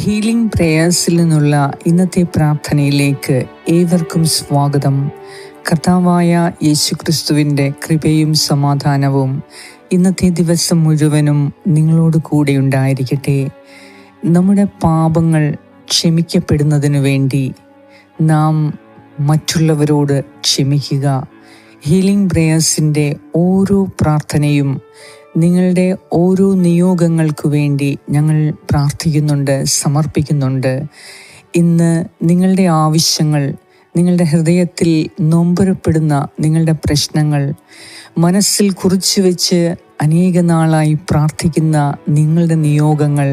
Healing പ്രേയേഴ്സിൽ നിന്നുള്ള ഇന്നത്തെ പ്രാർത്ഥനയിലേക്ക് ഏവർക്കും സ്വാഗതം. കർത്താവായ യേശുക്രിസ്തുവിന്റെ കൃപയും സമാധാനവും ഇന്നത്തെ ദിവസം മുഴുവനും നിങ്ങളോട് കൂടെ ഉണ്ടായിരിക്കട്ടെ. നമ്മുടെ പാപങ്ങൾ ക്ഷമിക്കപ്പെടുന്നതിനു വേണ്ടി നാം മറ്റുള്ളവരോട് ക്ഷമിക്കുക. ഹീലിംഗ് പ്രേയേഴ്സിന്റെ ഓരോ പ്രാർത്ഥനയും നിങ്ങളുടെ ഓരോ നിയോഗങ്ങൾക്ക് വേണ്ടി ഞങ്ങൾ പ്രാർത്ഥിക്കുന്നുണ്ട് സമർപ്പിക്കുന്നുണ്ട്. ഇന്ന് നിങ്ങളുടെ ആവശ്യങ്ങൾ നിങ്ങളുടെ ഹൃദയത്തിൽ നൊമ്പരപ്പെടുന്ന നിങ്ങളുടെ പ്രശ്നങ്ങൾ മനസ്സിൽ കുറിച്ചു വെച്ച് അനേക നാളായി പ്രാർത്ഥിക്കുന്ന നിങ്ങളുടെ നിയോഗങ്ങൾ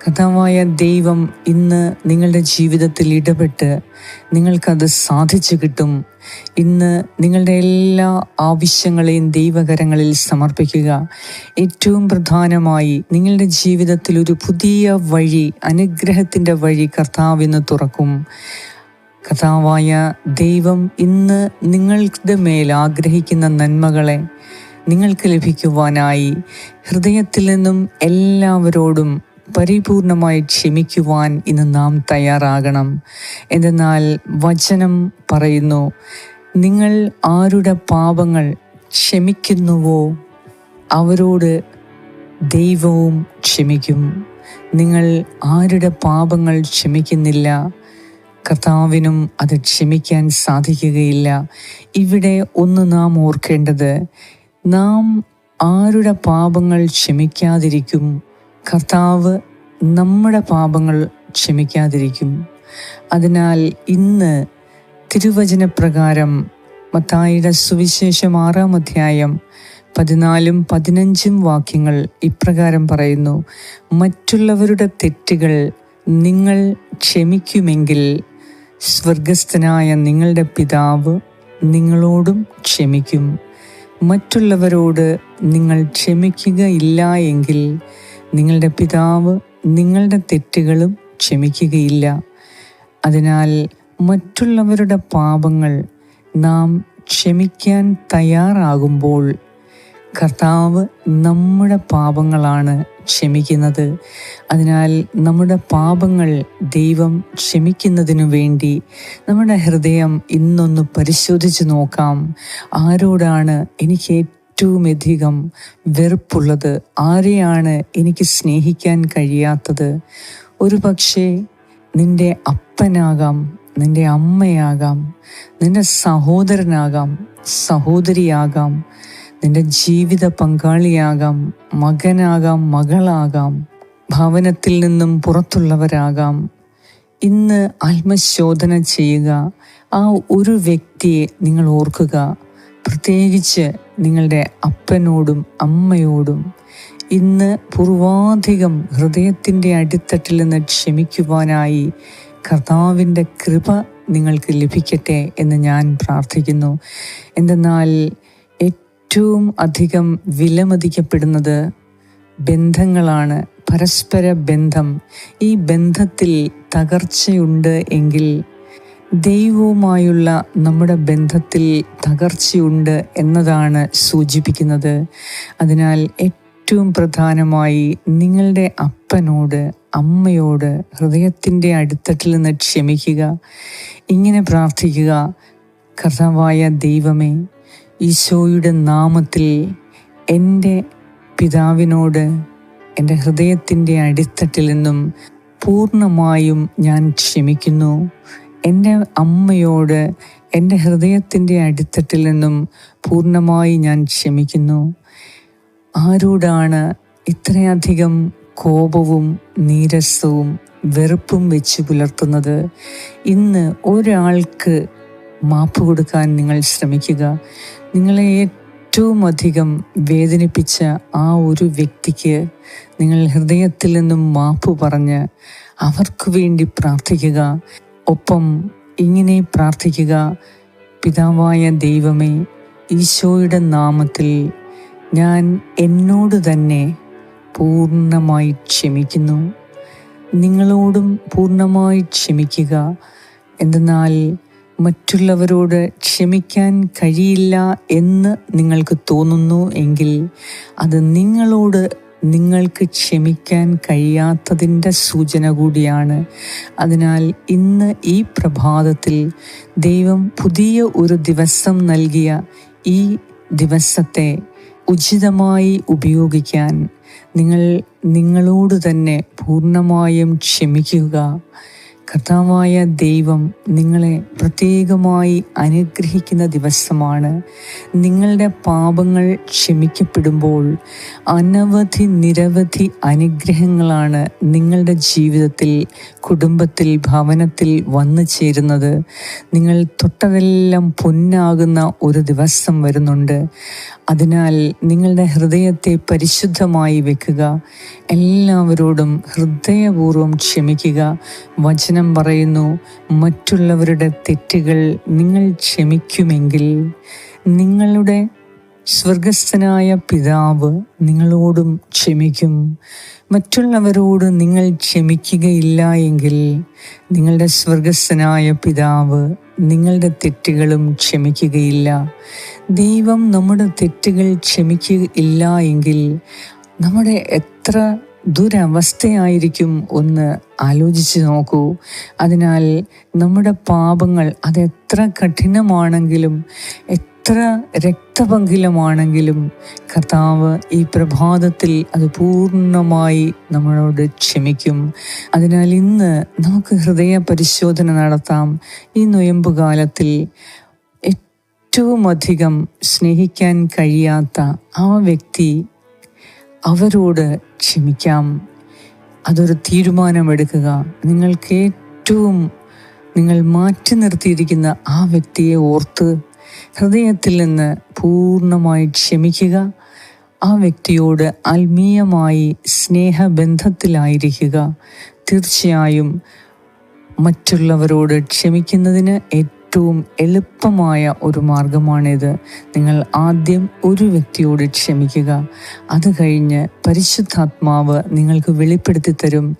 കഥാവായ ദൈവം ഇന്ന് നിങ്ങളുടെ ജീവിതത്തിൽ ഇടപെട്ട് നിങ്ങൾക്കത് സാധിച്ചു കിട്ടും. ഇന്ന് നിങ്ങളുടെ എല്ലാ ആവശ്യങ്ങളെയും ദൈവകരങ്ങളിൽ സമർപ്പിക്കുക. ഏറ്റവും പ്രധാനമായി നിങ്ങളുടെ ജീവിതത്തിൽ ഒരു പുതിയ വഴി അനുഗ്രഹത്തിന്റെ വഴി കർത്താവ് ഇന്ന് തുറക്കും. കഥാവായ ദൈവം ഇന്ന് നിങ്ങളുടെ മേൽ ആഗ്രഹിക്കുന്ന നന്മകളെ നിങ്ങൾക്ക് ലഭിക്കുവാനായി ഹൃദയത്തിൽ നിന്നും എല്ലാവരോടും പരിപൂർണമായി ക്ഷമിക്കുവാൻ ഇന്ന് നാം തയ്യാറാകണം. എന്തെന്നാൽ വചനം പറയുന്നു നിങ്ങൾ ആരുടെ പാപങ്ങൾ ക്ഷമിക്കുന്നുവോ അവരോട് ദൈവവും ക്ഷമിക്കും. നിങ്ങൾ ആരുടെ പാപങ്ങൾ ക്ഷമിക്കുന്നില്ല കർത്താവിനും അത് ക്ഷമിക്കാൻ സാധിക്കുകയില്ല. ഇവിടെ ഒന്ന് നാം ഓർക്കേണ്ടത് നാം ആരുടെ പാപങ്ങൾ ക്ഷമിക്കാതിരിക്കും കർത്താവ് നമ്മുടെ പാപങ്ങൾ ക്ഷമിക്കാതിരിക്കും. അതിനാൽ ഇന്ന് തിരുവചനപ്രകാരം മത്തായിയുടെ സുവിശേഷം ആറാം അധ്യായം പതിനാലും പതിനഞ്ചും വാക്യങ്ങൾ ഇപ്രകാരം പറയുന്നു മറ്റുള്ളവരുടെ തെറ്റുകൾ നിങ്ങൾ ക്ഷമിക്കുമെങ്കിൽ സ്വർഗസ്ഥനായ നിങ്ങളുടെ പിതാവ് നിങ്ങളോടും ക്ഷമിക്കും. മറ്റുള്ളവരോട് നിങ്ങൾ ക്ഷമിക്കുകയില്ല എങ്കിൽ നിങ്ങളുടെ പിതാവ് നിങ്ങളുടെ തെറ്റുകളും ക്ഷമിക്കുകയില്ല. അതിനാൽ മറ്റുള്ളവരുടെ പാപങ്ങൾ നാം ക്ഷമിക്കാൻ തയ്യാറാകുമ്പോൾ കർത്താവ് നമ്മുടെ പാപങ്ങളാണ് ക്ഷമിക്കുന്നത്. അതിനാൽ നമ്മുടെ പാപങ്ങൾ ദൈവം ക്ഷമിക്കുന്നതിനു വേണ്ടി നമ്മുടെ ഹൃദയം ഇന്നൊന്ന് പരിശോധിച്ച് നോക്കാം. ആരോടാണ് എനിക്ക് ഏറ്റവും അധികം വെറുപ്പുള്ളത് ആരെയാണ് എനിക്ക് സ്നേഹിക്കാൻ കഴിയാത്തത്? ഒരു പക്ഷേ നിന്റെ അപ്പനാകാം നിന്റെ അമ്മയാകാം നിന്റെ സഹോദരനാകാം സഹോദരിയാകാം നിന്റെ ജീവിത പങ്കാളിയാകാം മകനാകാം മകളാകാം ഭവനത്തിൽ നിന്നും പുറത്തുള്ളവരാകാം. ഇന്ന് ആത്മശോധന ചെയ്യുക ആ ഒരു വ്യക്തിയെ നിങ്ങൾ ഓർക്കുക. പ്രത്യേകിച്ച് നിങ്ങളുടെ അപ്പനോടും അമ്മയോടും ഇന്ന് പൂർവാധികം ഹൃദയത്തിന്റെ അടിത്തട്ടിൽ നിന്ന് ക്ഷമിക്കുവാനായി കർത്താവിന്റെ കൃപ നിങ്ങൾക്ക് ലഭിക്കട്ടെ എന്ന് ഞാൻ പ്രാർത്ഥിക്കുന്നു. എന്തെന്നാൽ ഏറ്റവും അധികം വിലമതിക്കപ്പെടുന്നത് ബന്ധങ്ങളാണ്. പരസ്പര ബന്ധം. ഈ ബന്ധത്തിൽ തകർച്ചയുണ്ട് എങ്കിൽ ദൈവവുമായുള്ള നമ്മുടെ ബന്ധത്തിൽ തകർച്ചയുണ്ട് എന്നതാണ് സൂചിപ്പിക്കുന്നത്. അതിനാൽ ഏറ്റവും പ്രധാനമായി നിങ്ങളുടെ അപ്പനോട് അമ്മയോട് ഹൃദയത്തിന്റെ അടിത്തട്ടിൽ നിന്ന് ക്ഷമിക്കുക. ഇങ്ങനെ പ്രാർത്ഥിക്കുക. കർത്താവായ ദൈവമേ ഈശോയുടെ നാമത്തിൽ എന്റെ പിതാവിനോട് എന്റെ ഹൃദയത്തിന്റെ അടിത്തട്ടിൽ നിന്നും പൂർണമായും ഞാൻ ക്ഷമിക്കുന്നു. എന്റെ അമ്മയോട് എന്റെ ഹൃദയത്തിന്റെ അടിത്തട്ടിൽ നിന്നും പൂർണമായി ഞാൻ ക്ഷമിക്കുന്നു. ആരോടാണ് ഇത്രയധികം കോപവും നീരസവും വെറുപ്പും വെച്ച് പുലർത്തുന്നത്? ഇന്ന് ഒരാൾക്ക് മാപ്പ് കൊടുക്കാൻ നിങ്ങൾ ശ്രമിക്കുക. നിങ്ങളെ ഏറ്റവും അധികം വേദനിപ്പിച്ച ആ ഒരു വ്യക്തിക്ക് നിങ്ങൾ ഹൃദയത്തിൽ നിന്നും മാപ്പ് പറഞ്ഞ് അവർക്ക് വേണ്ടി പ്രാർത്ഥിക്കുക. ഒപ്പം ഇങ്ങനെ പ്രാർത്ഥിക്കുക. പിതാവായ ദൈവമേ ഈശോയുടെ നാമത്തിൽ ഞാൻ എന്നോട് തന്നെ പൂർണമായി ക്ഷമിക്കുന്നു. നിങ്ങളോടും പൂർണമായി ക്ഷമിക്കുക. എന്തെന്നാൽ മറ്റുള്ളവരോട് ക്ഷമിക്കാൻ കഴിയില്ല എന്ന് നിങ്ങൾക്ക് തോന്നുന്നു എങ്കിൽ അത് നിങ്ങളോട് നിങ്ങൾക്ക് ക്ഷമിക്കാൻ കഴിയാത്തതിന്റെ സൂചന കൂടിയാണ്. അതിനാൽ ഇന്ന് ഈ പ്രഭാതത്തിൽ ദൈവം പുതിയ ഒരു ദിവസം നൽകിയ ഈ ദിവസത്തെ ഉചിതമായി ഉപയോഗിക്കാൻ നിങ്ങൾ നിങ്ങളോട് തന്നെ പൂർണമായും ക്ഷമിക്കുക. കർത്താവായ ദൈവം നിങ്ങളെ പ്രത്യേകമായി അനുഗ്രഹിക്കുന്ന ദിവസമാണ്. നിങ്ങളുടെ പാപങ്ങൾ ക്ഷമിക്കപ്പെടുമ്പോൾ അനവധി നിരവധി അനുഗ്രഹങ്ങളാണ് നിങ്ങളുടെ ജീവിതത്തിൽ കുടുംബത്തിൽ ഭവനത്തിൽ വന്നു ചേരുന്നത്. നിങ്ങൾ തൊട്ടതെല്ലാം പൊന്നാകുന്ന ഒരു ദിവസം വരുന്നുണ്ട്. അതിനാൽ നിങ്ങളുടെ ഹൃദയത്തെ പരിശുദ്ധമായി വെക്കുക. എല്ലാവരോടും ഹൃദയപൂർവം ക്ഷമിക്കുക. വചനം പറയുന്നു മറ്റുള്ളവരുടെ തെറ്റുകൾ നിങ്ങൾ ക്ഷമിക്കുമെങ്കിൽ നിങ്ങളുടെ സ്വർഗസ്ഥനായ പിതാവ് നിങ്ങളോടും ക്ഷമിക്കും. മറ്റുള്ളവരോട് നിങ്ങൾ ക്ഷമിക്കുകയില്ല എങ്കിൽ നിങ്ങളുടെ സ്വർഗസ്ഥനായ പിതാവ് നിങ്ങളുടെ തെറ്റുകളും ക്ഷമിക്കുകയില്ല. ദൈവം നമ്മുടെ തെറ്റുകൾ ക്ഷമിക്കുകയില്ല എങ്കിൽ നമ്മുടെ എത്ര ദുരവസ്ഥയായിരിക്കും ഒന്ന് ആലോചിച്ച് നോക്കൂ. അതിനാൽ നമ്മുടെ പാപങ്ങൾ അതെത്ര കഠിനമാണെങ്കിലും എത്ര രക്തപങ്കിലമാണെങ്കിലും കർത്താവ് ഈ പ്രഭാതത്തിൽ അത് പൂർണമായി നമ്മളോട് ക്ഷമിക്കും. അതിനാൽ ഇന്ന് നമുക്ക് ഹൃദയ പരിശോധന നടത്താം. ഈ നൊയമ്പ് കാലത്തിൽ ഏറ്റവും അധികം സ്നേഹിക്കാൻ കഴിയാത്ത ആ വ്യക്തി അവരോട് ക്ഷമിക്കാം. അതൊരു തീരുമാനമെടുക്കുക. നിങ്ങൾക്ക് ഏറ്റവും നിങ്ങൾ മാറ്റി നിർത്തിയിരിക്കുന്ന ആ വ്യക്തിയെ ഓർത്ത് ഹൃദയത്തിൽ നിന്ന് പൂർണമായി ക്ഷമിക്കുക. ആ വ്യക്തിയോട് ആത്മീയമായി സ്നേഹബന്ധത്തിലായിരിക്കുക. തീർച്ചയായും മറ്റുള്ളവരോട് ക്ഷമിക്കുന്നതിന് ഏറ്റവും എളുപ്പമായ ഒരു മാർഗമാണിത്. നിങ്ങൾ ആദ്യം ഒരു വ്യക്തിയോട് ക്ഷമിക്കുക. അത് കഴിഞ്ഞ് പരിശുദ്ധാത്മാവ് നിങ്ങൾക്ക് വെളിപ്പെടുത്തി തരും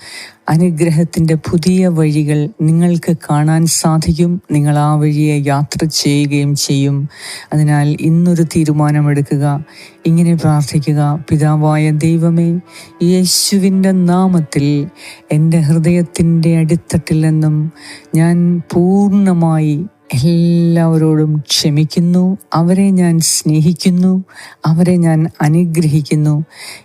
അനുഗ്രഹത്തിന്റെ പുതിയ വഴികൾ നിങ്ങൾക്ക് കാണാൻ സാധിക്കും. നിങ്ങൾ ആ വഴിയെ യാത്ര ചെയ്യുകയും ചെയ്യും. അതിനാൽ ഇന്നൊരു തീരുമാനമെടുക്കുക. ഇങ്ങനെ പ്രാർത്ഥിക്കുക. പിതാവായ ദൈവമേ യേശുവിന്റെ നാമത്തിൽ എന്റെ ഹൃദയത്തിന്റെ അടിത്തട്ടിൽ നിന്നും ഞാൻ പൂർണമായി എല്ലാവരോടും ക്ഷമിക്കുന്നു. അവരെ ഞാൻ സ്നേഹിക്കുന്നു. അവരെ ഞാൻ അനുഗ്രഹിക്കുന്നു.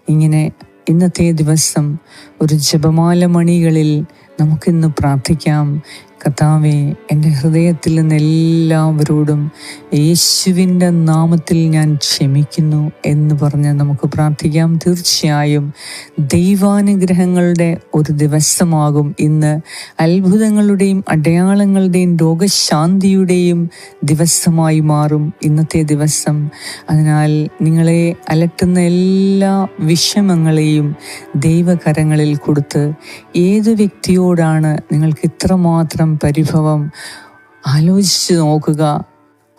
ഇങ്ങനെ ഇന്നത്തെ ദിവസം ഒരു ജപമാല മണികളിൽ നമുക്കിന്ന് പ്രാർത്ഥിക്കാം. കർത്താവെ എന്റെ ഹൃദയത്തിൽ നിന്ന് എല്ലാവരോടും യേശുവിന്റെ നാമത്തിൽ ഞാൻ ക്ഷമിക്കുന്നു എന്ന് പറഞ്ഞ് നമുക്ക് പ്രാർത്ഥിക്കാം. തീർച്ചയായും ദൈവാനുഗ്രഹങ്ങളുടെ ഒരു ദിവസമാകും. ഇന്ന് അത്ഭുതങ്ങളുടെയും അടയാളങ്ങളുടെയും രോഗശാന്തിയുടെയും ദിവസമായി മാറും ഇന്നത്തെ ദിവസം. അതിനാൽ നിങ്ങളെ അലട്ടുന്ന എല്ലാ വിഷമങ്ങളെയും ദൈവകരങ്ങളിൽ കൊടുത്ത് ഏത് വ്യക്തിയോടാണ് നിങ്ങൾക്ക് ഇത്രമാത്രം പരിഭവം ആലോചിച്ച് നോക്കുക.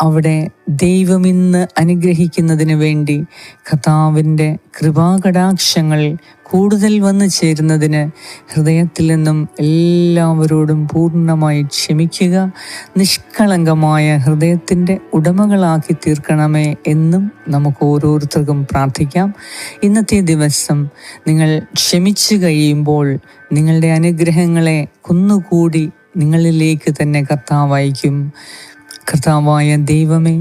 അവിടെ ദൈവം ഇന്ന് അനുഗ്രഹിക്കുന്നതിന് വേണ്ടി കഥാവിന്റെ കൃപാകടാക്ഷങ്ങൾ കൂടുതൽ വന്നു ചേരുന്നതിന് ഹൃദയത്തിൽ നിന്നും എല്ലാവരോടും പൂർണമായി ക്ഷമിക്കുക. നിഷ്കളങ്കമായ ഹൃദയത്തിന്റെ ഉടമകളാക്കി തീർക്കണമേ എന്നും നമുക്ക് ഓരോരുത്തർക്കും പ്രാർത്ഥിക്കാം. ഇന്നത്തെ ദിവസം നിങ്ങൾ ക്ഷമിച്ചു കഴിയുമ്പോൾ നിങ്ങളുടെ അനുഗ്രഹങ്ങളെ കുന്നുകൂടി നിങ്ങളിലേക്ക് തന്നെ കർത്താവായിക്കും കർത്താവായ ദൈവമേ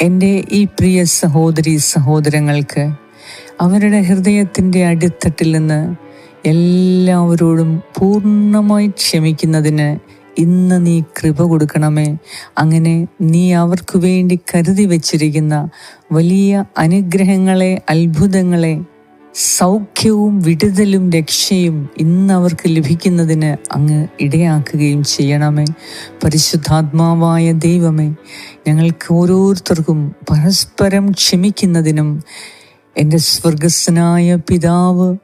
എന്റെ ഈ പ്രിയ സഹോദരി സഹോദരങ്ങൾക്ക് അവരുടെ ഹൃദയത്തിന്റെ അടിത്തട്ടിൽ നിന്ന് എല്ലാവരോടും പൂർണമായി ക്ഷമിക്കുന്നതിന് ഇന്ന് നീ കൃപ കൊടുക്കണമേ. അങ്ങനെ നീ അവർക്ക് വേണ്ടി കരുതി വച്ചിരിക്കുന്ന വലിയ അനുഗ്രഹങ്ങളെ അത്ഭുതങ്ങളെ സൗഖ്യവും വിടുതലും രക്ഷയും ഇന്ന് അവർക്ക് ലഭിക്കുന്നതിന് അങ്ങ് ഇടയാക്കുകയും ചെയ്യണമേ. പരിശുദ്ധാത്മാവായ ദൈവമേ ഞങ്ങൾക്ക് ഓരോരുത്തർക്കും പരസ്പരം ക്ഷമിക്കുന്നതിനും എന്റെ സ്വർഗസ്സനായ പിതാവ്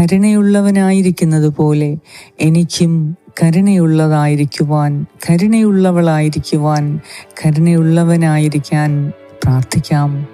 കരുണയുള്ളവനായിരിക്കുന്നത് പോലെ എനിക്കും കരുണയുള്ളതായിരിക്കുവാൻ കരുണയുള്ളവളായിരിക്കുവാൻ കരുണയുള്ളവനായിരിക്കാൻ പ്രാർത്ഥിക്കാം.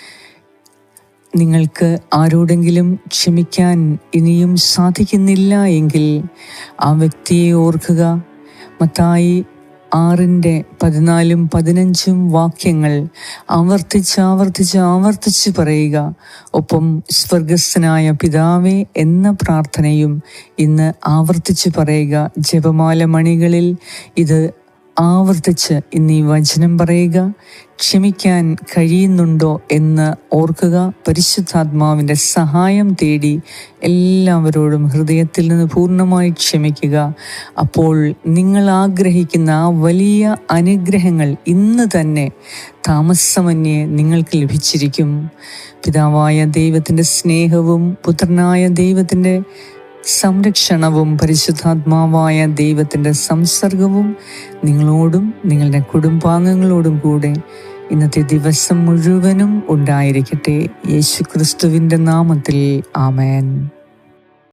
നിങ്ങൾക്ക് ആരോടെങ്കിലും ക്ഷമിക്കാൻ ഇനിയും സാധിക്കുന്നില്ല എങ്കിൽ ആ വ്യക്തിയെ ഓർക്കുക. മത്തായി ആറിന്റെ പതിനാലും പതിനഞ്ചും വാക്യങ്ങൾ ആവർത്തിച്ച് ആവർത്തിച്ച് ആവർത്തിച്ച് പറയുക. ഒപ്പം സ്വർഗസ്ഥനായ പിതാവേ എന്ന പ്രാർത്ഥനയും ഇന്ന് ആവർത്തിച്ച് പറയുക. ജപമാല മണികളിൽ ഇത് ആവർത്തിച്ച് ഇന്ന് വചനം പറയുക. ക്ഷമിക്കാൻ കഴിയുന്നുണ്ടോ എന്ന് ഓർക്കുക. പരിശുദ്ധാത്മാവിന്റെ സഹായം തേടി എല്ലാവരോടും ഹൃദയത്തിൽ നിന്ന് പൂർണമായി ക്ഷമിക്കുക. അപ്പോൾ നിങ്ങൾ ആഗ്രഹിക്കുന്ന ആ വലിയ അനുഗ്രഹങ്ങൾ ഇന്ന് തന്നെ താമസമന്യേ നിങ്ങൾക്ക് ലഭിച്ചിരിക്കും. പിതാവായ ദൈവത്തിന്റെ സ്നേഹവും പുത്രനായ ദൈവത്തിന്റെ സംരക്ഷണവും പരിശുദ്ധാത്മാവായ ദൈവത്തിന്റെ സംസർഗവും നിങ്ങളോടും നിങ്ങളുടെ കുടുംബാംഗങ്ങളോടും കൂടെ ഇന്നത്തെ ദിവസം മുഴുവനും ഉണ്ടായിരിക്കട്ടെ. യേശു ക്രിസ്തുവിന്റെ നാമത്തിൽ ആമേൻ.